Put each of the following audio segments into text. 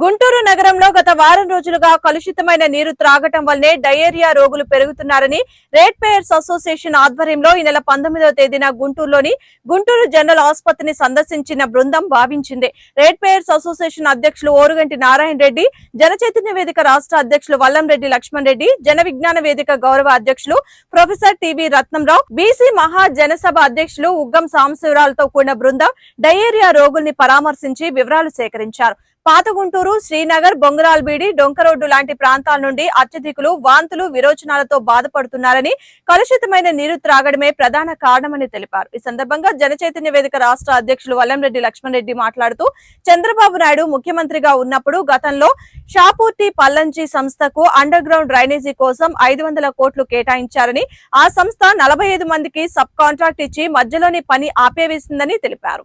గుంటూరు నగరంలో గత వారం రోజులుగా కలుషితమైన నీరు త్రాగటం వల్లే డయేరియా రోగులు పెరుగుతున్నారని రేట్ పేయర్స్ అసోసియేషన్ ఆధ్వర్యంలో ఈ నెల పంతొమ్మిదవ తేదీన గుంటూరులోని గుంటూరు జనరల్ ఆసుపత్రిని సందర్శించిన బృందం భావించింది. రేట్ పేయర్స్ అసోసియేషన్ అధ్యక్షులు ఓరుగంటి నారాయణ రెడ్డి జనచైతన్య వేదిక రాష్ట్ర అధ్యక్షులు వల్లంరెడ్డి లక్ష్మణ్ రెడ్డి జన విజ్ఞాన వేదిక గౌరవ అధ్యక్షులు ప్రొఫెసర్ టివి రత్నంరావు బీసీ మహా జనసభ అధ్యక్షులు ఉగ్గం సాంబశివరాలతో కూడిన బృందం డయేరియా రోగుల్ని పరామర్శించి వివరాలు సేకరించారు. పాత గుంటూరు శ్రీనగర్ బొంగరాల్బీడి డొంకరోడ్డు లాంటి ప్రాంతాల నుండి అత్యధికులు వాంతులు విరోచనాలతో బాధపడుతున్నారని కలుషితమైన నీరు త్రాగడమే ప్రధాన కారణమని తెలిపారు. ఈ సందర్భంగా జనచైతన్య వేదిక రాష్ట్ర అధ్యక్షులు వల్లంరెడ్డి లక్ష్మణ్ రెడ్డి మాట్లాడుతూ చంద్రబాబు నాయుడు ముఖ్యమంత్రిగా ఉన్నప్పుడు గతంలో షాపూర్తి పల్లంచి సంస్థకు అండర్ గ్రౌండ్ డ్రైనేజీ కోసం ఐదు వందల కోట్లు కేటాయించారని ఆ సంస్థ నలభై ఐదు మందికి సబ్ కాంట్రాక్ట్ ఇచ్చి మధ్యలోని పని ఆపేవేసిందని తెలిపారు.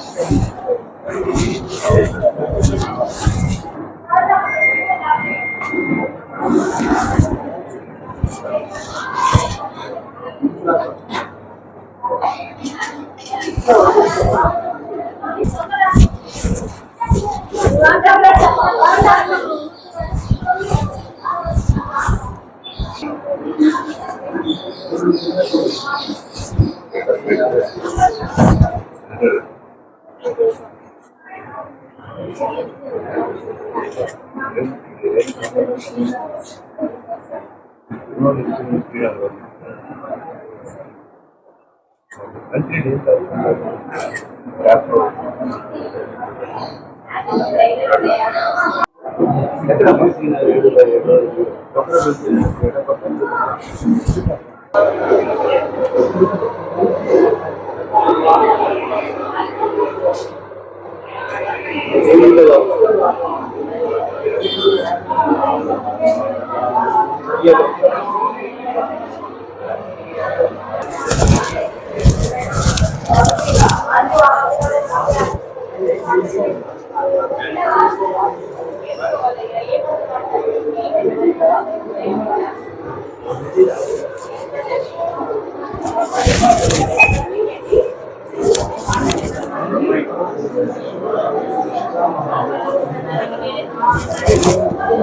Gracias.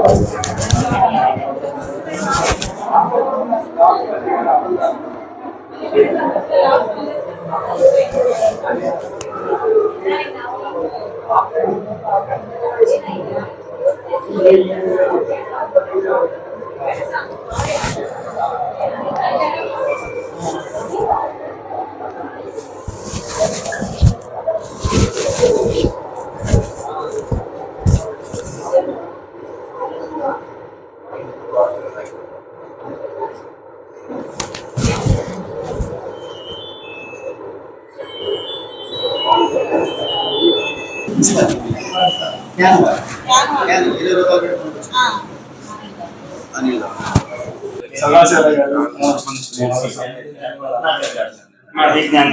క్యాన్ ఇరవై రూపాయలు గారు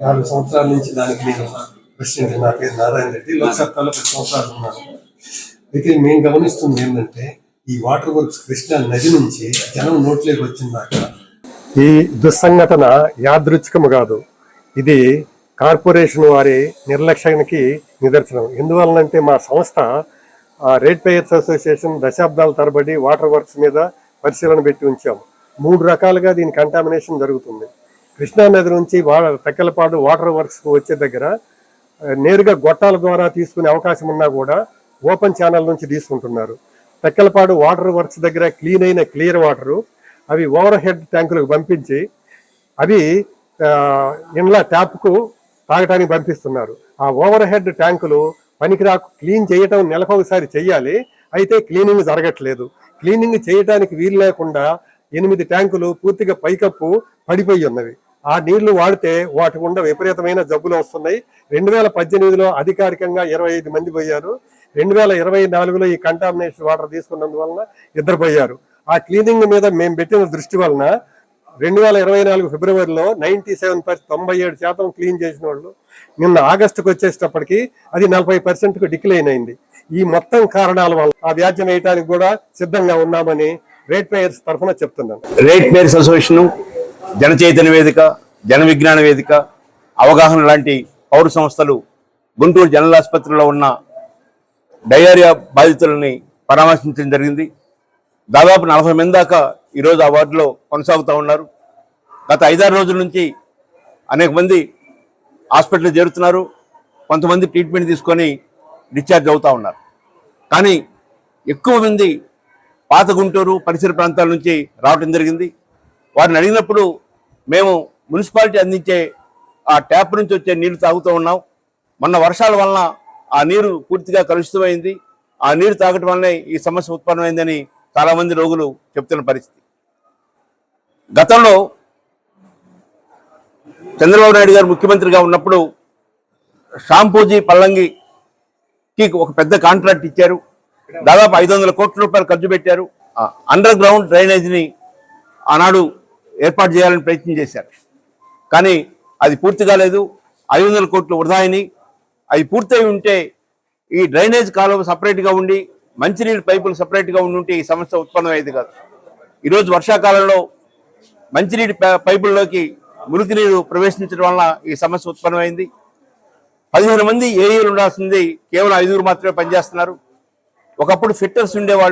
నాలుగు సంవత్సరాల నుంచి దానికి నేను ప్రెసిడెంట్ నా పేరు నారాయణ రెడ్డి. లోక్సత్తాలో పది సంవత్సరాలు ఉన్నాను అయితే మేము గమనిస్తుంది ఏంటంటే ఈ వాటర్ వర్క్స్ కృష్ణా నది నుంచి జనం నోట్లోకి వచ్చిందాక ఈ దుస్సంఘటన యాదృచ్ఛికము కాదు. ఇది కార్పొరేషన్ వారి నిర్లక్ష్యానికి నిదర్శనం. ఎందువలనంటే మా సంస్థ రేట్ పేయర్స్ అసోసియేషన్ దశాబ్దాల తరబడి వాటర్ వర్క్స్ మీద పరిశీలన పెట్టి ఉంచాము మూడు రకాలుగా దీని కంటామినేషన్ జరుగుతుంది. కృష్ణా నది నుంచి వా తెక్కలపాడు వాటర్ వర్క్స్ వచ్చే దగ్గర నేరుగా గొట్టాల ద్వారా తీసుకునే అవకాశం ఉన్నా కూడా ఓపెన్ ఛానల్ నుంచి తీసుకుంటున్నారు. తెక్కలపాడు వాటర్ వర్క్స్ దగ్గర క్లీన్ అయిన క్లియర్ వాటరు అవి ఓవర్ హెడ్ ట్యాంకులకు పంపించి అవి ఇండ్ల ట్యాప్కు తాగటానికి పంపిస్తున్నారు. ఆ ఓవర్ హెడ్ ట్యాంకులు పనికిరాకు క్లీన్ చేయటం నెలకొకసారి చెయ్యాలి. అయితే క్లీనింగ్ జరగట్లేదు. క్లీనింగ్ చేయటానికి వీలు లేకుండా ఎనిమిది ట్యాంకులు పూర్తిగా పైకప్పు పడిపోయి ఉన్నవి. ఆ నీళ్ళు వాడితే వాటి గుండా విపరీతమైన జబ్బులు వస్తున్నాయి. రెండు వేల పద్దెనిమిదిలో అధికారికంగా ఇరవై ఐదు మంది పోయారు. రెండు వేల ఇరవై నాలుగులో ఈ కంటామినేషన్ వాటర్ తీసుకున్నందువలన ఇద్దరు పోయారు. ఆ క్లీనింగ్ మీద మేము పెట్టిన దృష్టి వలన రెండు వేల ఇరవై నాలుగు ఫిబ్రవరిలో నైన్టీ సెవెన్ పర్సెంట్ తొంభై ఏడు శాతం క్లీన్ చేసిన వాళ్ళు నిన్న ఆగస్టుకు వచ్చేటప్పటికి అది నలభై పర్సెంట్కు డిక్లైన్ అయింది. ఈ మొత్తం కారణాల వల్ల ఆ వ్యాజ్యం వేయడానికి కూడా సిద్ధంగా ఉన్నామని రేట్ పేయర్స్ తరఫున చెప్తున్నాను. రేట్ పేయర్స్ అసోసియేషన్ జన చైతన్య వేదిక జన విజ్ఞాన వేదిక అవగాహన లాంటి పౌర సంస్థలు గుంటూరు జనరల్ ఆసుపత్రిలో ఉన్న డయేరియా బాధితులని పరామర్శించడం జరిగింది. దాదాపు నలభై మంది దాకా ఈరోజు ఆ వార్డులో కొనసాగుతూ ఉన్నారు. గత ఐదారు రోజుల నుంచి అనేక మంది హాస్పిటల్ చేరుతున్నారు. కొంతమంది ట్రీట్మెంట్ తీసుకొని డిశ్చార్జ్ అవుతూ ఉన్నారు. కానీ ఎక్కువ మంది పాత గుంటూరు పరిసర ప్రాంతాల నుంచి రావడం జరిగింది. వారిని అడిగినప్పుడు మేము మున్సిపాలిటీ అందించే ఆ ట్యాప్ నుంచి వచ్చే నీళ్ళు తాగుతూ ఉన్నాం. మొన్న వర్షాల వలన ఆ నీరు పూర్తిగా కలుషితమైంది. ఆ నీరు తాగటం వల్లనే ఈ సమస్య ఉత్పన్నమైందని చాలామంది రోగులు చెప్తున్న పరిస్థితి. గతంలో చంద్రబాబు నాయుడు గారు ముఖ్యమంత్రిగా ఉన్నప్పుడు షాంపూజీ పల్లంగికి ఒక పెద్ద కాంట్రాక్ట్ ఇచ్చారు. దాదాపు ఐదు వందల కోట్ల రూపాయలు ఖర్చు పెట్టారు. అండర్ గ్రౌండ్ డ్రైనేజీని ఆనాడు ఏర్పాటు చేయాలని ప్రయత్నం చేశారు. కానీ అది పూర్తి కాలేదు. ఐదు వందల కోట్లు వృధా అయినాయి. అవి పూర్తయి ఉంటే ఈ డ్రైనేజ్ కాలువ సపరేట్గా ఉండి మంచినీళ్ళ పైపులు సపరేట్గా ఉండి ఈ సమస్య ఉత్పన్నమయ్యేది కాదు. ఈరోజు వర్షాకాలంలో మంచినీటి పైపుల్లోకి మురికి నీరు ప్రవేశించడం వల్ల ఈ సమస్య ఉత్పన్నమైంది. పదిహేను మంది ఏఈలు ఉండాల్సింది కేవలం ఐదుగురు మాత్రమే పనిచేస్తున్నారు. ఒకప్పుడు ఫిట్టర్స్ ఉండేవాళ్ళు